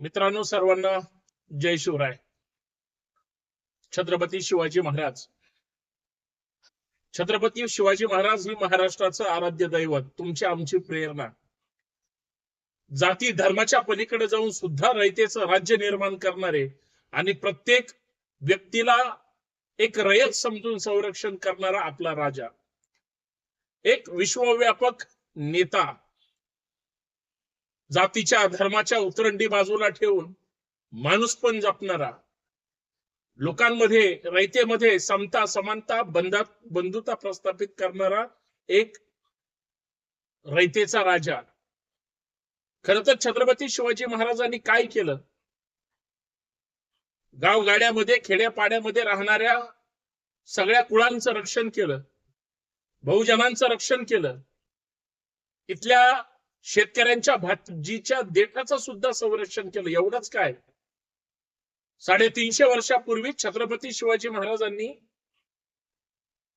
मित्रांनो सर्वांना जय शिवराय. छत्रपती शिवाजी महाराज. छत्रपती शिवाजी महाराज ही महाराष्ट्राचं आराध्य दैवत तुमची आमची प्रेरणा. जाती धर्माच्या पलीकडे जाऊन सुद्धा रयतेचं राज्य निर्माण करणारे आणि प्रत्येक व्यक्तीला एक रयत समजून संरक्षण करणारा आपला राजा. एक विश्वव्यापक नेता जातीच्या धर्माच्या उतरंडी बाजूला ठेवून माणूस पण जपणारा लोकांमध्ये रयतेमध्ये समता समानता बंधात बंधुता प्रस्थापित करणारा एक रयतेचा राजा. खर तर छत्रपती शिवाजी महाराजांनी काय केलं? गावगाड्यामध्ये खेड्यापाड्यामध्ये राहणाऱ्या सगळ्या कुळांचं रक्षण केलं. बहुजनांचं रक्षण केलं. इथल्या शेतकऱ्यांच्या भाजीच्या देठाचं सुद्धा संरक्षण केलं. एवढंच काय? साडेतीनशे वर्षापूर्वी छत्रपती शिवाजी महाराजांनी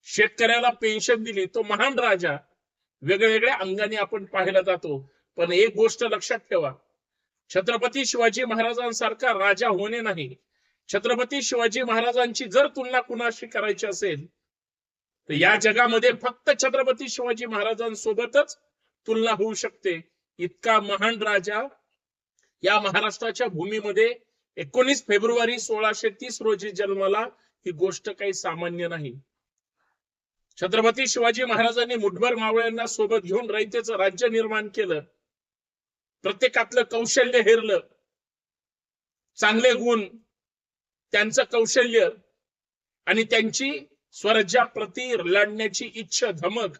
शेतकऱ्याला पेन्शन दिली. तो महान राजा. वेगवेगळ्या अंगाने आपण पाहायला जातो. पण एक गोष्ट लक्षात ठेवा. छत्रपती शिवाजी महाराजांसारखा राजा होणे नाही. छत्रपती शिवाजी महाराजांची जर तुलना कुणाशी करायची असेल तर या जगामध्ये फक्त छत्रपती शिवाजी महाराजांसोबतच तुलना होऊ शकते. इतका महान राजा या महाराष्ट्राच्या भूमीमध्ये एकोणीस फेब्रुवारी सोळाशे तीस रोजी जन्माला ही गोष्ट काही सामान्य नाही. छत्रपती शिवाजी महाराजांनी मुठभर मावळ्यांना सोबत घेऊन रयतेचं राज्य निर्माण केलं. प्रत्येकातलं कौशल्य हेरलं. चांगले गुण त्यांचं कौशल्य आणि त्यांची स्वराज्याप्रती लढण्याची इच्छा धमक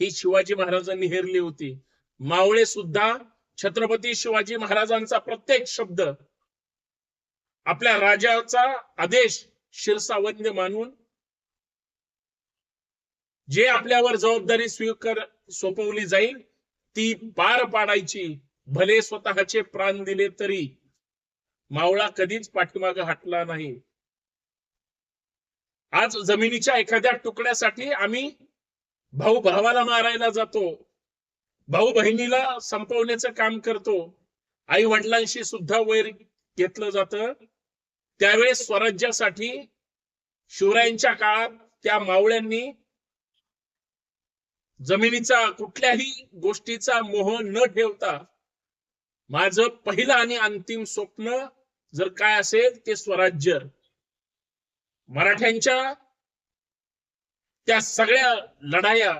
ही शिवाजी महाराजांनी हेरली होती. मावळे सुद्धा छत्रपती शिवाजी महाराजांचा प्रत्येक शब्द आपल्या राजाचा आदेश शिरसावन्य मानून जे आपल्यावर जबाबदारी स्वीकार सोपवली जाईल ती पार पाडायची. भले स्वतःचे प्राण दिले तरी मावळा कधीच पाठीमाग हटला नाही. आज जमिनीच्या एखाद्या तुकड्यासाठी आम्ही भाऊ भावाला मारायला जातो. भाऊ बहिणीला संपवण्याचं काम करतो. आई वडिलांशी सुद्धा वैर घेतलं जात. त्यावेळेस स्वराज्यासाठी शिवरायांच्या काळात त्या मावळ्यांनी जमिनीचा कुठल्याही गोष्टीचा मोह न ठेवता माझं पहिलं आणि अंतिम स्वप्न जर काय असेल ते स्वराज्य. मराठ्यांच्या त्या सगळ्या लढाया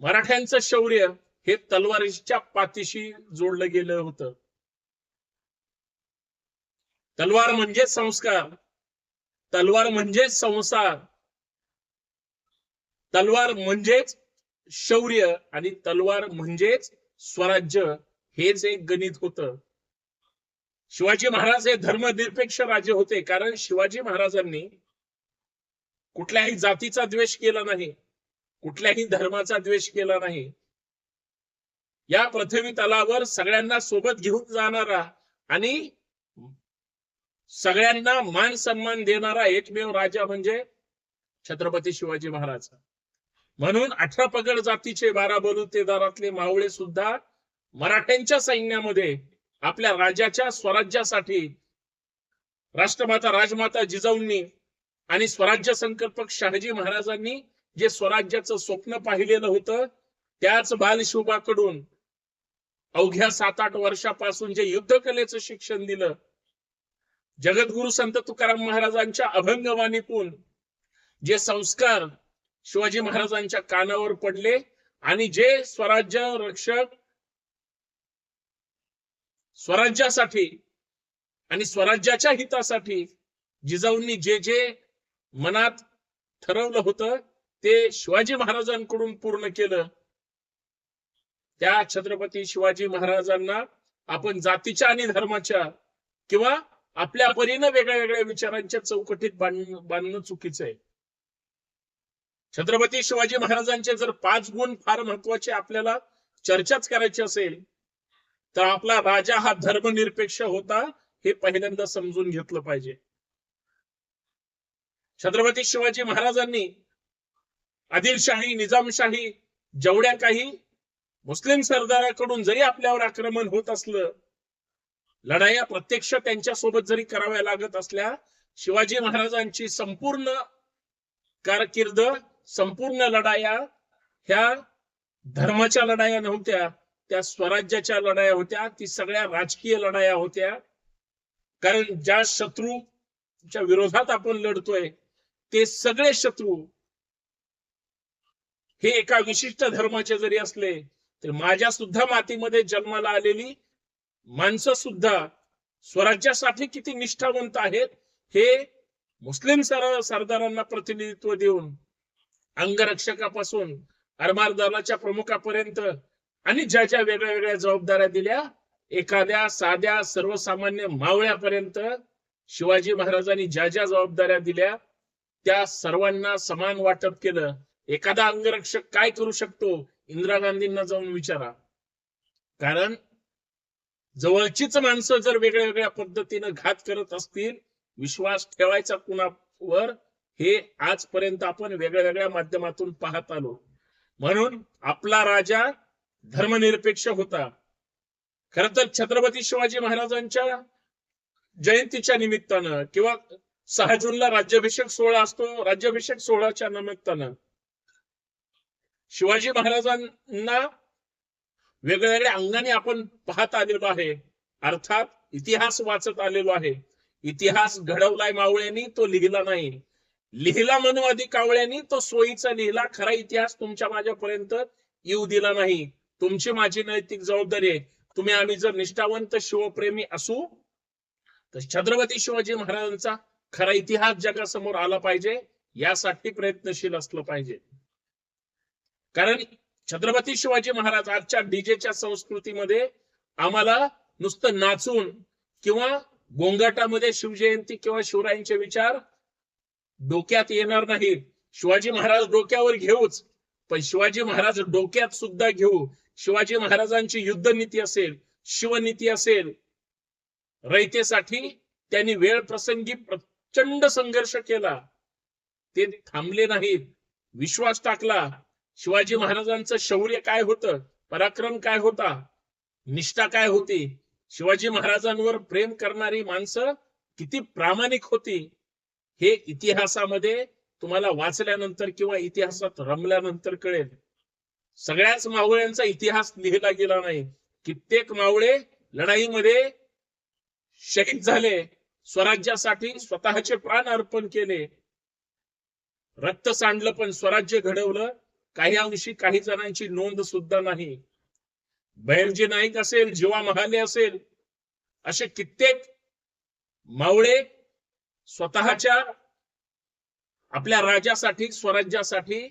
मराठ्यांचं शौर्य हे तलवारीच्या पातीशी जोडलं गेलं होतं. तलवार म्हणजे संस्कार तलवार म्हणजे संसार तलवार म्हणजेच शौर्य आणि तलवार म्हणजेच स्वराज्य हेच एक गणित होत. शिवाजी महाराज हे धर्मनिरपेक्ष राजे होते कारण शिवाजी महाराजांनी कुठल्याही जातीचा द्वेष केला नाही. कुठल्याही धर्माचा द्वेष केला नाही. या पृथ्वी तलावर सगळ्यांना सोबत घेऊन जाणारा आणि सगळ्यांना मान सन्मान देणारा एकमेव राजा म्हणजे छत्रपती शिवाजी महाराज. म्हणून अठरा पगड जातीचे बारा बलुतेदारातले मावळे सुद्धा मराठ्यांच्या सैन्यामध्ये आपल्या राजाच्या स्वराज्यासाठी राष्ट्रमाता राजमाता जिजाऊंनी आणि स्वराज्य संकल्पक शहाजी महाराजांनी जे स्वराज्याचं स्वप्न पाहिलेलं होतं त्याच बालशिवबाकडून अवघ्या सात आठ वर्षापासून जे युद्धकलेचं शिक्षण दिलं जगद्गुरु संत तुकाराम महाराजांच्या अभंगवाणीतून जे संस्कार शिवाजी महाराजांच्या कानावर पडले आणि जे स्वराज्य रक्षक स्वराज्यासाठी आणि स्वराज्याच्या हितासाठी जिजाऊंनी जे जे मनात ठरवलं होतं ते शिवाजी महाराजांकडून पूर्ण केलं. त्या छत्रपती शिवाजी महाराजांना आपण जातीच्या आणि धर्माच्या किंवा आपल्या परीनं वेगळ्या वेगळ्या विचारांच्या चौकटीत बांधणं बांधणं चुकीचं आहे. छत्रपती शिवाजी महाराजांचे जर पाच गुण फार महत्त्वाचे आपल्याला चर्चाच करायची असेल तर आपला राजा हा धर्मनिरपेक्ष होता हे पहिल्यांदा समजून घेतलं पाहिजे. छत्रपती शिवाजी महाराजांनी आदिलशाही निजामशाही जेवढ्या काही मुस्लिम सरदाराकडून जरी आपल्यावर आक्रमण होत असलं लढाया प्रत्यक्ष त्यांच्यासोबत जरी कराव्या लागत असल्या शिवाजी महाराजांची संपूर्ण कारकीर्द संपूर्ण लढाया ह्या धर्माच्या लढाया नव्हत्या त्या स्वराज्याच्या लढाया होत्या ती सगळ्या राजकीय लढाया होत्या. कारण ज्या शत्रूच्या विरोधात आपण लढतोय ते सगळे शत्रू हे एका विशिष्ट धर्माचे जरी असले तरी माझ्या सुद्धा मातीमध्ये जन्माला आलेली माणसं सुद्धा स्वराज्यासाठी किती निष्ठावंत आहेत हे मुस्लिम सर सरदारांना प्रतिनिधित्व देऊन अंगरक्षकापासून अरमार दलाच्या प्रमुखापर्यंत आणि ज्या ज्या वेगळ्या वेगळ्या जबाबदाऱ्या दिल्या एखाद्या साध्या सर्वसामान्य मावळ्यापर्यंत शिवाजी महाराजांनी ज्या ज्या जबाबदाऱ्या दिल्या त्या सर्वांना समान वाटप केलं. एखादा अंगरक्षक काय करू शकतो? इंदिरा गांधींना जाऊन विचारा. कारण जवळचीच माणसं जर वेगळ्या वेगळ्या पद्धतीनं घात करत असतील विश्वास ठेवायचा कुणावर हे आजपर्यंत आपण वेगळ्या वेगळ्या माध्यमातून पाहत आलो. म्हणून आपला राजा धर्मनिरपेक्ष होता. खर तर छत्रपती शिवाजी महाराजांच्या जयंतीच्या निमित्तानं किंवा सहा जूनला राज्याभिषेक सोहळा असतो. राज्याभिषेक सोहळ्याच्या निमित्तानं शिवाजी महाराजांना वेगवेगळ्या अंगाने आपण पाहत आलेलो आहे. अर्थात इतिहास वाचत आलेलो आहे. इतिहास घडवलाय मावळ्यांनी तो लिहिला नाही. लिहिला मनुवादी कावळ्यांनी तो सोयीचा लिहिला. खरा इतिहास तुमच्या माझ्यापर्यंत येऊ दिला नाही. तुमची माझी नैतिक जबाबदारी आहे. तुम्ही आम्ही जर निष्ठावंत शिवप्रेमी असू तर छत्रपती शिवाजी महाराजांचा खरा इतिहास जगासमोर आला पाहिजे यासाठी प्रयत्नशील असलं पाहिजे. कारण छत्रपती शिवाजी महाराज आजच्या डीजेच्या संस्कृतीमध्ये आम्हाला नुसतं नाचून किंवा गोंगाटामध्ये शिवजयंती किंवा शिवरायांचे विचार डोक्यात येणार नाही शिवाजी महाराज डोक्यावर घेऊच. पण शिवाजी महाराज डोक्यात सुद्धा घेऊ. शिवाजी महाराजांची युद्ध नीती असेल शिवनीती असेल रयतेसाठी त्यांनी वेळ प्रसंगी प्रचंड संघर्ष केला. ते थांबले नाहीत. विश्वास टाकला. शिवाजी महाराजांचं शौर्य काय होतं? पराक्रम काय होता? निष्ठा काय होती? शिवाजी महाराजांवर प्रेम करणारी माणसं किती प्रामाणिक होती? हे इतिहासामध्ये तुम्हाला वाचल्यानंतर किंवा इतिहासात रमल्यानंतर कळेल. सगळ्याच मावळ्यांचा इतिहास लिहिला गेला नाही. कित्येक मावळे लढाईमध्ये शहीद झाले. स्वराज्यासाठी स्वतःचे प्राण अर्पण केले. रक्त सांडलं पण स्वराज्य घडवलं. काही अंशी काही जणांची नोंद सुद्धा नाही. बैरजी नाईक असेल जीवा महाले असेल असे कित्येक मावळे स्वतःच्या आपल्या राजासाठी स्वराज्यासाठी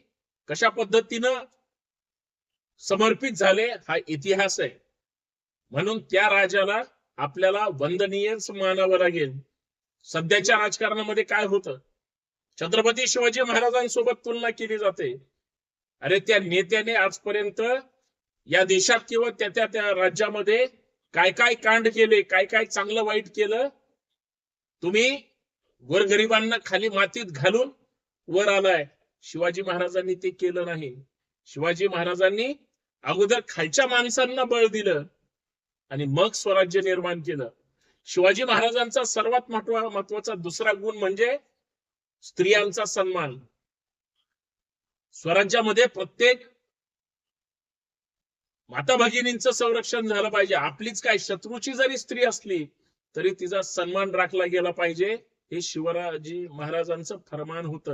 कशा पद्धतीनं समर्पित झाले हा इतिहास आहे. म्हणून त्या राजाला आपल्याला वंदनीयच मानावं लागेल. सध्याच्या राजकारणामध्ये काय होतं? छत्रपती शिवाजी महाराजांसोबत तुलना केली जाते. अरे त्या नेत्याने आजपर्यंत या देशात किंवा त्या त्या त्या राज्यामध्ये काय काय कांड केले काय काय चांगलं वाईट केलं? तुम्ही गोरगरिबांना खाली मातीत घालून वर आलाय. शिवाजी महाराजांनी ते केलं नाही. शिवाजी महाराजांनी अगोदर खालच्या माणसांना बळ दिलं. आणि मग स्वराज्य निर्माण केलं. शिवाजी महाराजांचा सर्वात महत्वा महत्त्वाचा दुसरा गुण म्हणजे स्त्रियांचा सन्मान. स्वराज्यामध्ये प्रत्येक माता भगिनींचं संरक्षण झालं पाहिजे. आपलीच काय शत्रूची जरी स्त्री असली तरी तिचा सन्मान राखला गेला पाहिजे हे शिवराजी महाराजांचं फरमान होत.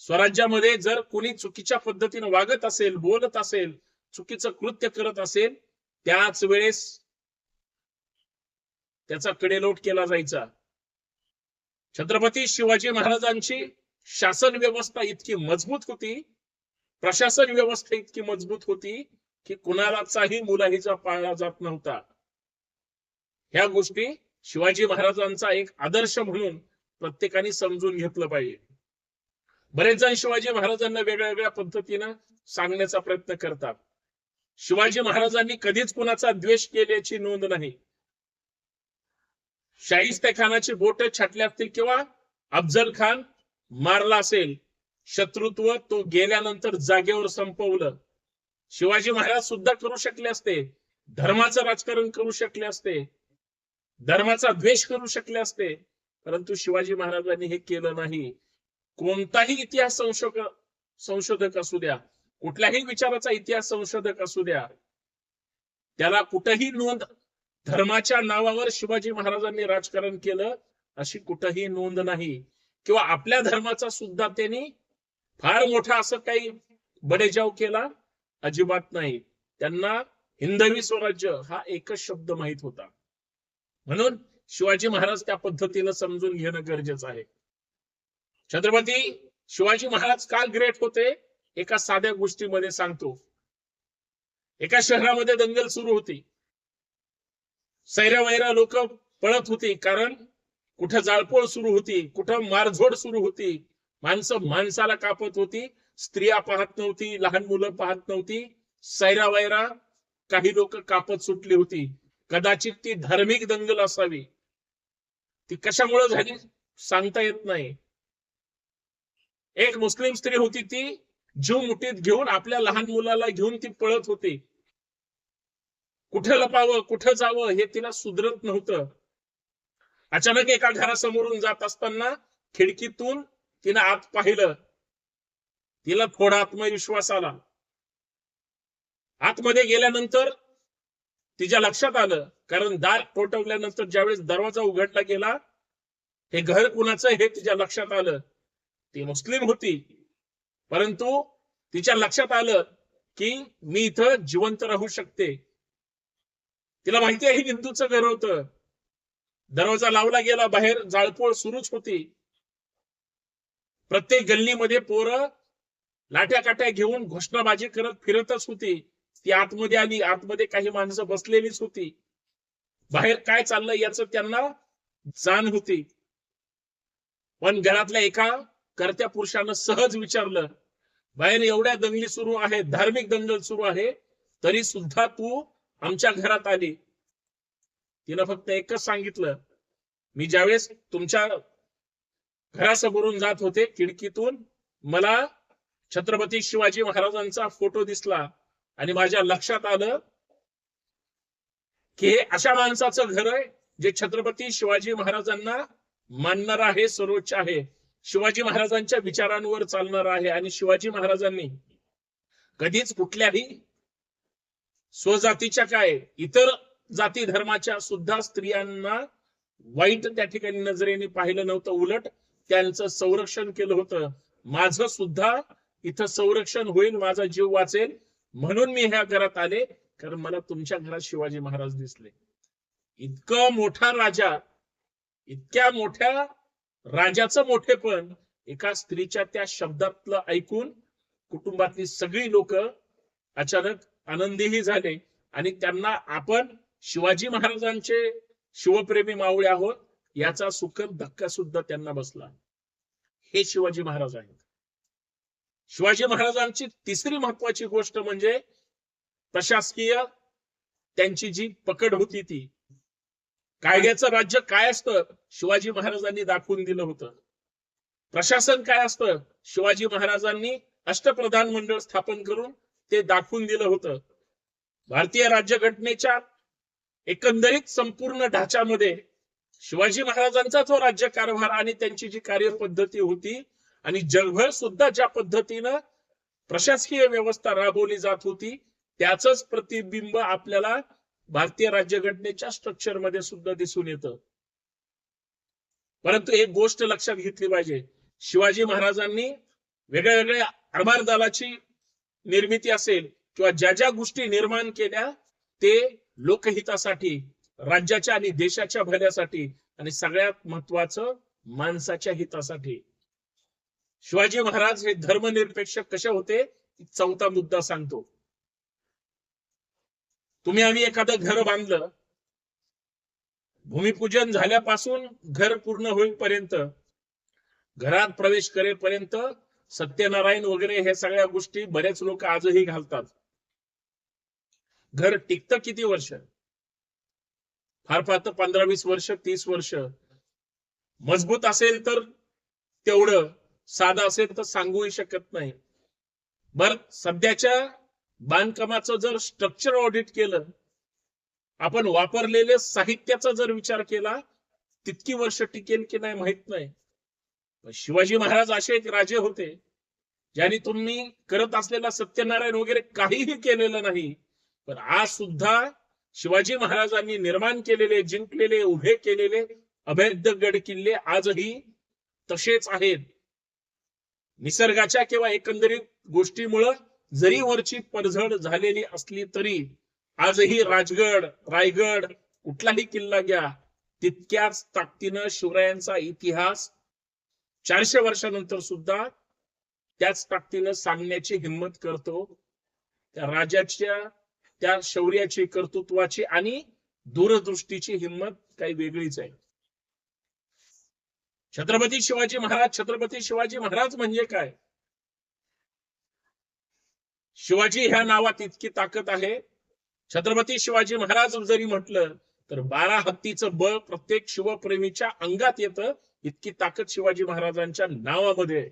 स्वराज्यामध्ये जर कोणी चुकीच्या पद्धतीने वागत असेल बोलत असेल चुकीचं कृत्य करत असेल त्याच वेळेस त्याचा कडेलोट केला जायचा. छत्रपती शिवाजी महाराजांची शासन व्यवस्था इतकी मजबूत होती प्रशासन व्यवस्था इतकी मजबूत होती की कुणालाचाही मुलाहीचा पाळला जात नव्हता. ह्या गोष्टी शिवाजी महाराजांचा एक आदर्श म्हणून प्रत्येकाने समजून घेतलं पाहिजे. बरेच जण शिवाजी महाराजांना वेगळ्या वेगळ्या पद्धतीनं सांगण्याचा प्रयत्न करतात. शिवाजी महाराजांनी कधीच कुणाचा द्वेष केल्याची नोंद नाही. शाहिस्ते खानाची बोट छाटली असतील किंवा अफजल खान मारला असेल शत्रुत्व तो गेल्यानंतर जागेवर संपवलं. शिवाजी महाराज सुद्धा करू शकले असते धर्माचं राजकारण करू शकले असते धर्माचा द्वेष करू शकले असते परंतु शिवाजी महाराजांनी हे केलं नाही. कोणताही इतिहास संशोधक संशोधक असू द्या कुठल्याही विचाराचा इतिहास संशोधक असू द्या त्याला कुठंही नोंद धर्माच्या नावावर शिवाजी महाराजांनी राजकारण केलं अशी कुठंही नोंद नाही. किंवा आपल्या धर्माचा सुद्धा त्यांनी फार मोठा असं काही बडेजाव केला अजिबात नाही. त्यांना हिंदवी स्वराज्य हा एकच शब्द माहीत होता. म्हणून शिवाजी महाराज त्या पद्धतीनं समजून घेणं गरजेचं आहे. छत्रपती शिवाजी महाराज का ग्रेट होते? एका साध्या गोष्टीमध्ये सांगतो. एका शहरामध्ये दंगल सुरू होती. सैरा वैरा लोक पळत होती कारण कुठं जाळपोळ सुरू होती कुठं मारझोड सुरू होती. माणसं माणसाला कापत होती स्त्रिया पाहत नव्हती लहान मुलं पाहत नव्हती. सैरा वैरा काही लोक कापत सुटली होती. कदाचित ती धार्मिक दंगल असावी. ती कशामुळे झाली सांगता येत नाही. एक मुस्लिम स्त्री होती ती जीव मुठीत घेऊन आपल्या लहान मुलाला घेऊन ती पळत होती. कुठं लपावं कुठं जावं हे तिला सुधरत नव्हतं. अचानक एका घरासमोरून जात असताना खिडकीतून तिनं आत पाहिलं. तिला थोडा आत्मविश्वास आला. आतमध्ये गेल्यानंतर तिच्या लक्षात आलं कारण दार ठोठवल्यानंतर ज्यावेळेस दरवाजा उघडला गेला हे घर कुणाचं हे तिच्या लक्षात आलं. ती मुस्लिम होती. परंतु तिच्या लक्षात आलं की मी इथं जिवंत राहू शकते. तिला माहिती आहे हे हिंदूचं घर होतं. दरवाजा लावला गेला बाहेर जाळपोळ सुरूच होती. प्रत्येक गल्लीमध्ये पोरं लाट्या काट्या घेऊन घोषणाबाजी करत फिरतच होती. ती आतमध्ये आली आतमध्ये काही माणसं बसलेलीच होती. बाहेर काय चाललंय याच त्यांना जाण होती. पण घरातल्या एका करत्या पुरुषानं सहज विचारलं बाहेर एवढ्या दंगली सुरू आहेत धार्मिक दंगल सुरू आहे तरी सुद्धा तू आमच्या घरात आली. तिनं फक्त एकच सांगितलं मी ज्यावेळेस तुमच्या घरासमोरून जात होते खिडकीतून मला छत्रपती शिवाजी महाराजांचा फोटो दिसला आणि माझ्या लक्षात आलं की हे अशा माणसाचं घर आहे जे छत्रपती शिवाजी महाराजांना मानणार आहे सर्वोच्च आहे. शिवाजी महाराजांच्या विचारांवर चालणार आहे आणि शिवाजी महाराजांनी कधीच कुठल्याही स्वजातीच्या काय इतर जाती धर्माच्या सुद्धा स्त्रियांना वाईट त्या ठिकाणी नजरेने पाहिलं नव्हतं. उलट त्यांचं संरक्षण केलं होतं. माझं सुद्धा इथं संरक्षण होईल माझा जीव वाचेल. म्हणून मी ह्या घरात आले कारण मला तुमच्या घरात शिवाजी महाराज दिसले. इतकं मोठा राजा इतक्या मोठ्या राजाचं मोठेपण एका स्त्रीच्या त्या शब्दातलं ऐकून कुटुंबातली सगळी लोक अचानक आनंदीही झाले. आणि त्यांना आपण शिवाजी महाराजांचे शिवप्रेमी मावळे आहोत याचा सुखद धक्का सुद्धा त्यांना बसला. हे शिवाजी महाराज आहेत. शिवाजी महाराजांची तिसरी महत्वाची गोष्ट म्हणजे प्रशासकीय त्यांची जी पकड होती ती कायद्याचं राज्य काय असतं? शिवाजी महाराजांनी दाखवून दिलं होतं. प्रशासन काय असतं? शिवाजी महाराजांनी अष्टप्रधान मंडळ स्थापन करून ते दाखवून दिलं होतं. भारतीय राज्यघटनेच्या एकंदरीत संपूर्ण ढाच्यामध्ये शिवाजी महाराजांचा जो राज्य कारभार आणि त्यांची जी कार्यपद्धती होती आणि जगभर सुद्धा ज्या पद्धतीनं प्रशासकीय व्यवस्था राबवली जात होती त्याच प्रतिबिंब आपल्याला भारतीय राज्यघटनेच्या स्ट्रक्चरमध्ये सुद्धा दिसून येतं. परंतु एक गोष्ट लक्षात घेतली पाहिजे. शिवाजी महाराजांनी वेगळ्या वेगळ्या आरमार दलाची निर्मिती असेल किंवा ज्या ज्या गोष्टी निर्माण केल्या ते लोकहितासाठी राज्याच्या आणि देशाच्या भल्यासाठी आणि सगळ्यात महत्वाचं माणसाच्या हितासाठी. शिवाजी महाराज हे धर्मनिरपेक्ष कसे होते? चौथा मुद्दा सांगतो. तुम्ही आम्ही एखादं घर बांधलं भूमिपूजन झाल्यापासून घर पूर्ण होईपर्यंत घरात प्रवेश करेपर्यंत सत्यनारायण वगैरे हे सगळ्या गोष्टी बरेच लोक आजही घालतात. घर टिकतं किती वर्ष? फार फार तर पंधरा वीस वर्ष तीस वर्ष. मजबूत असेल तर तेवढं साधं असेल तर सांगूही शकत नाही. बर सध्याच्या बांधकामाचं जर स्ट्रक्चर ऑडिट केलं आपण वापरलेले साहित्याचा जर विचार केला तितकी वर्ष टिकेल की नाही माहीत नाही. शिवाजी महाराज असे एक राजे होते ज्यांनी तुम्ही करत असलेला सत्यनारायण वगैरे काहीही केलेलं नाही पण आज सुद्धा शिवाजी महाराजांनी निर्माण केलेले जिंकलेले उभे केलेले अभेद्य गड किल्ले आजही तसेच आहेत. निसर्गाच्या किंवा एकंदरीत गोष्टीमुळं जरी वरची पडझड झालेली असली तरी आजही राजगड रायगड कुठलाही किल्ला घ्या तितक्याच ताकदीनं शिवरायांचा इतिहास चारशे वर्षानंतर सुद्धा त्याच ताकदीनं सांगण्याची हिंमत करतो. त्या राजाच्या त्या शौर्याची कर्तृत्वाची आणि दूरदृष्टीची हिंमत काही वेगळीच आहे. छत्रपती शिवाजी महाराज छत्रपती शिवाजी महाराज म्हणजे काय? शिवाजी ह्या नावात इतकी ताकद आहे. छत्रपती शिवाजी महाराज जरी म्हटलं तर बारा हत्तीचं बळ प्रत्येक शिवप्रेमीच्या अंगात येतं. इतकी ताकद शिवाजी महाराजांच्या नावामध्ये.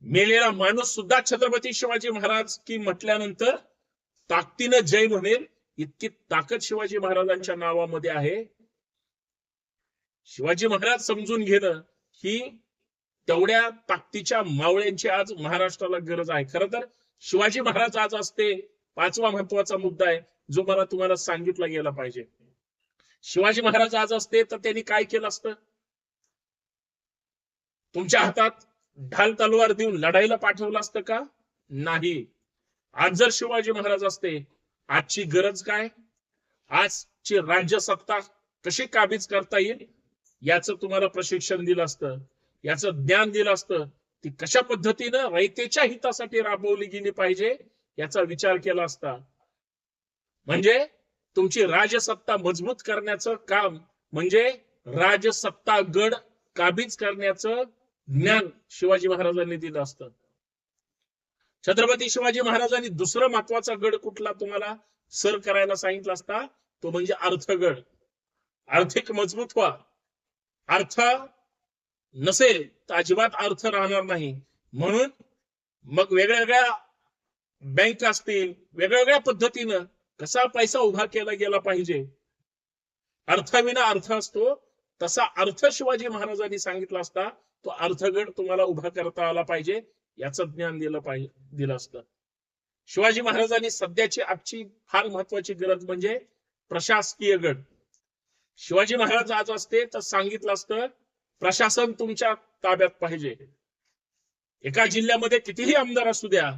मेलेला माणूस सुद्धा छत्रपती शिवाजी महाराज की म्हटल्यानंतर ताकदीनं जय म्हणेल. इतकी ताकद शिवाजी महाराजांच्या नावामध्ये आहे. शिवाजी महाराज समजून घेणं ही तेवढ्या ताकदीच्या मावळ्यांची आज महाराष्ट्राला गरज आहे. खरं तर शिवाजी महाराज आज असते. पाचवा महत्त्वाचा मुद्दा आहे जो मला तुम्हाला सांगितला गेला पाहिजे. शिवाजी महाराज आज असते तर त्यांनी काय केलं असतं? तुमच्या हातात ढाल तलवार देऊन लढाईला पाठवलं असतं का? नाही. आज जर शिवाजी महाराज असते आजची गरज काय? आजची राज्यसत्ता कशी काबीज करता येईल? याचं तुम्हाला प्रशिक्षण दिलं असतं. याचं ज्ञान दिलं असतं. ती कशा पद्धतीनं रयतेच्या हितासाठी राबवली गेली पाहिजे याचा विचार केला असता. म्हणजे तुमची राजसत्ता मजबूत करण्याचं काम म्हणजे राजसत्ता गड काबीज करण्याचं ज्ञान शिवाजी महाराजांनी दिलं असतं. छत्रपती शिवाजी महाराजांनी दुसरं महत्त्वाचा गड कुठला तुम्हाला सर करायला सांगितला असता? तो म्हणजे अर्थगड आर्थिक मजबूत व्हा. अर्थ नसेल तर अजिबात अर्थ राहणार नाही. म्हणून मग वेगळ्या बँक असतील वेगळ्या पद्धतीनं कसा पैसा उभा केला गेला पाहिजे? अर्थविना अर्थ असतो तसा अर्थ शिवाजी महाराजांनी सांगितला असता तो अर्थगड तुम्हाला उभा करता आला पाहिजे याचं ज्ञान दिलं पाहिजे दिलं असतं. शिवाजी महाराजांनी सध्याची आजची फार महत्वाची गरज म्हणजे प्रशासकीय गड शिवाजी महाराज आज असते तर सांगितलं असतं प्रशासन तुमच्या ताब्यात पाहिजे. एका जिल्ह्यामध्ये कितीही आमदार असू द्या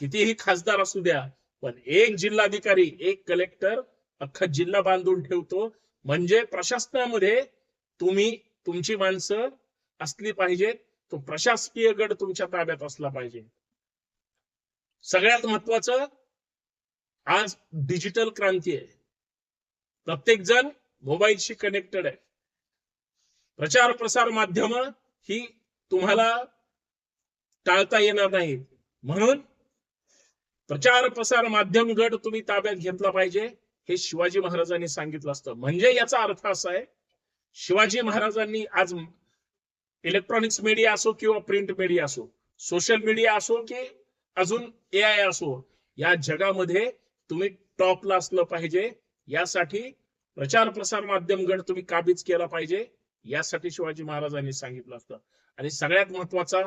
कितीही खासदार असू द्या पण एक जिल्हाधिकारी एक कलेक्टर अख्खा जिल्हा बांधून ठेवतो. म्हणजे प्रशासनामध्ये तुम्ही तुमची माणसं असली पाहिजेत. तो प्रशासकीय गड तुमच्या ताब्यात असला पाहिजे. सगळ्यात महत्वाचं आज डिजिटल क्रांती आहे. प्रत्येक जण मोबाईलशी कनेक्टेड आहे. प्रचार प्रसार माध्यम ही तुम्हाला टाळता येणार नाही. म्हणून प्रचार प्रसार माध्यम गट तुम्ही ताब्यात घेतला पाहिजे हे शिवाजी महाराजांनी सांगितलं असतं. म्हणजे याचा अर्थ असा आहे शिवाजी महाराजांनी आज इलेक्ट्रॉनिक्स मीडिया असो किंवा प्रिंट मीडिया असो सोशल मीडिया असो की अजून ए आय असो या जगामध्ये तुम्ही टॉपला असलं पाहिजे. यासाठी प्रचार प्रसार माध्यम गट तुम्ही काबीज केला पाहिजे. यासाठी शिवाजी महाराजांनी सांगितलं असतं. आणि सगळ्यात महत्त्वाचा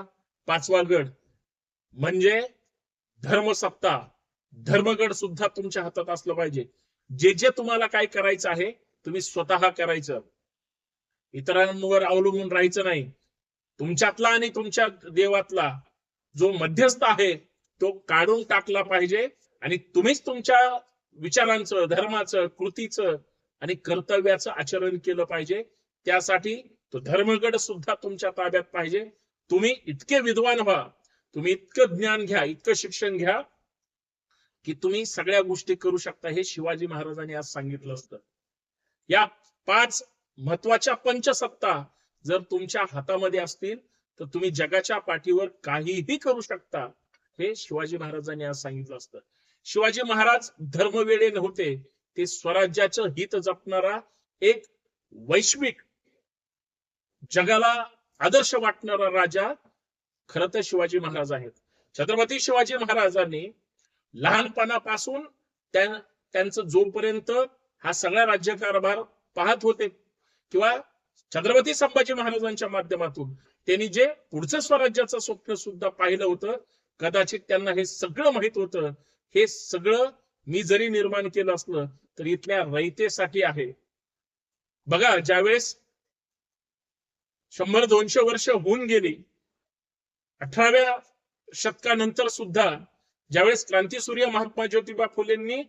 पाचवा गड म्हणजे धर्मसत्ता. धर्मगड सुद्धा तुमच्या हातात असलं पाहिजे. जे जे तुम्हाला काय करायचं आहे तुम्ही स्वतः करायचं. इतरांवर अवलंबून राहायचं नाही. तुमच्यातला आणि तुमच्या देवातला जो मध्यस्थ आहे तो काढून टाकला पाहिजे. आणि तुम्हीच तुमच्या विचारांचं धर्माचं कृतीचं आणि कर्तव्याचं आचरण केलं पाहिजे. त्यासाठी तो धर्मगड सुद्धा तुमच्या ताब्यात पाहिजे. तुम्ही इतके विद्वान व्हा. तुम्ही इतकं ज्ञान घ्या इतकं शिक्षण घ्या की तुम्ही सगळ्या गोष्टी करू शकता हे शिवाजी महाराजांनी आज सांगितलं असतं. या पाच महत्त्वाच्या पंचसत्ता जर तुमच्या हातामध्ये असतील तर तुम्ही जगाच्या पाठीवर काहीही करू शकता हे शिवाजी महाराजांनी आज सांगितलं असतं. शिवाजी महाराज धर्मवेळे नव्हते ते स्वराज्याचं हित जपणारा एक वैश्विक जगाला आदर्श वाटणारा राजा खर तर शिवाजी महाराज आहेत. छत्रपती शिवाजी महाराजांनी लहानपणापासून त्या त्यांचं जोपर्यंत हा सगळा राज्यकारभार पाहत होते किंवा छत्रपती संभाजी महाराजांच्या माध्यमातून त्यांनी जे पुढचं स्वराज्याचं स्वप्न सुद्धा पाहिलं होतं कदाचित त्यांना हे सगळं माहीत होतं. हे सगळं मी जरी निर्माण केलं असलं तर इथल्या रयतेसाठी आहे. बघा ज्यावेळेस शंभर दोनशे वर्ष होऊन गेली. अठराव्या शतकानंतर सुद्धा ज्यावेळेस क्रांतीसूर्य महात्मा ज्योतिबा फुलेंनी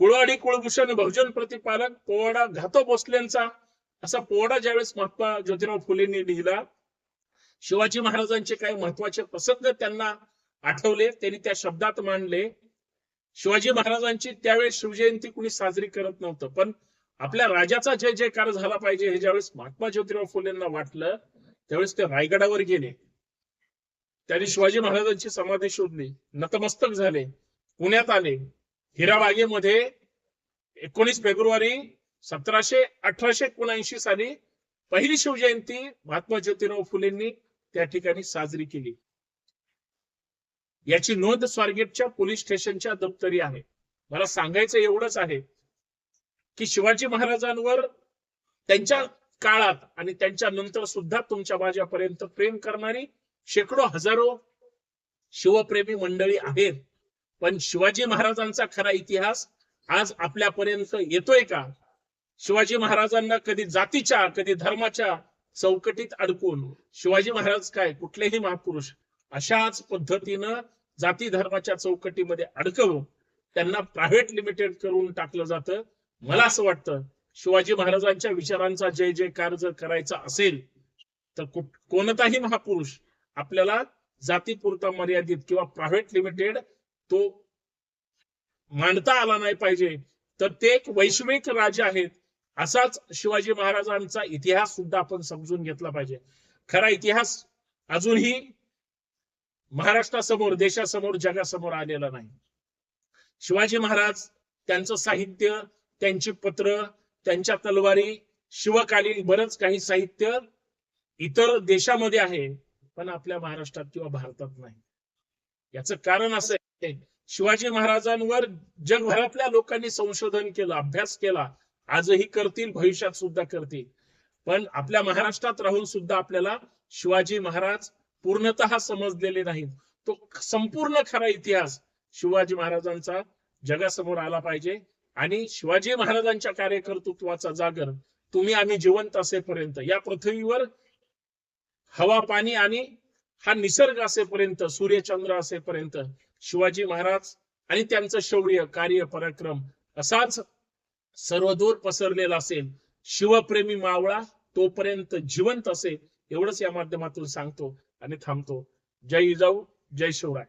कुळवाडी कुळभूषण बहुजन प्रतिपालक पोवाडा घातो भोसलेंचा असा पोवाडा ज्यावेळेस महात्मा ज्योतिराव फुलेंनी लिहिला शिवाजी महाराजांचे काही महत्त्वाचे प्रसंग त्यांना आठवले त्यांनी त्या शब्दात मांडले. शिवाजी महाराजांची त्यावेळेस शिवजयंती कुणी साजरी करत नव्हतं पण आपल्या राजाचा जय जयकार झाला पाहिजे. हे ज्यावेळेस महात्मा ज्योतिराव फुलेंना वाटलं त्यावेळेस ते रायगडावर गेले. त्यांनी शिवाजी महाराजांची समाधी शोधली. नतमस्तक झाले. पुण्यात आले. हिराबागेमध्ये एकोणीस फेब्रुवारी सतराशे अठराशे एकोणऐंशी साली पहिली शिवजयंती महात्मा ज्योतिराव फुलेंनी त्या ठिकाणी साजरी केली. याची नोंद स्वारगेटच्या पोलीस स्टेशनच्या दप्तरी आहे. मला सांगायचं एवढंच आहे. की शिवाजी महाराजांवर त्यांच्या काळात आणि त्यांच्या नंतर सुद्धा तुमच्या माझ्यापर्यंत प्रेम करणारी शेकडो हजारो शिवप्रेमी मंडळी आहेत. पण शिवाजी महाराजांचा खरा इतिहास आज आपल्यापर्यंत येतोय का? शिवाजी महाराजांना कधी जातीच्या कधी धर्माच्या चौकटीत अडकून शिवाजी महाराज काय? कुठलेही महापुरुष अशाच पद्धतीनं जाती धर्माच्या चौकटीमध्ये अडकवून त्यांना प्रायव्हेट लिमिटेड करून टाकलं जातं. मला असं वाटतं शिवाजी महाराजांच्या विचारांचा जय जयकार जर करायचा असेल तर कोणताही महापुरुष आपल्याला जातीपुरता मर्यादित किंवा प्रायव्हेट लिमिटेड तो मांडता आला नाही पाहिजे तर ते एक वैश्विक राजे आहेत असाच शिवाजी महाराजांचा इतिहास सुद्धा आपण समजून घेतला पाहिजे. खरा इतिहास अजूनही महाराष्ट्रासमोर देशासमोर जगासमोर आलेला नाही. शिवाजी महाराज त्यांचं साहित्य त्यांची पत्र त्यांच्या तलवारी शिवकालीन बरंच काही साहित्य इतर देशामध्ये आहे पण आपल्या महाराष्ट्रात किंवा भारतात नाही. याच कारण असं आहे शिवाजी महाराजांवर जगभरातल्या लोकांनी संशोधन केलं अभ्यास केला आजही करतील भविष्यात सुद्धा करतील. पण आपल्या महाराष्ट्रात राहून सुद्धा आपल्याला शिवाजी महाराज पूर्णतः समजलेले नाहीत. तो संपूर्ण खरा इतिहास शिवाजी महाराजांचा जगासमोर आला पाहिजे. आणि शिवाजी महाराजांच्या कार्यकर्तृत्वाचा जागर तुम्ही आम्ही जिवंत असेपर्यंत या पृथ्वीवर हवा पाणी आणि हा निसर्ग असेपर्यंत सूर्यचंद्र असेपर्यंत शिवाजी महाराज आणि त्यांचं शौर्य कार्य पराक्रम असाच सर्वदूर पसरलेला असेल. शिवप्रेमी मावळा तोपर्यंत जिवंत असेल एवढंच या माध्यमातून सांगतो आणि थांबतो. जय जाऊ जय शिवराय.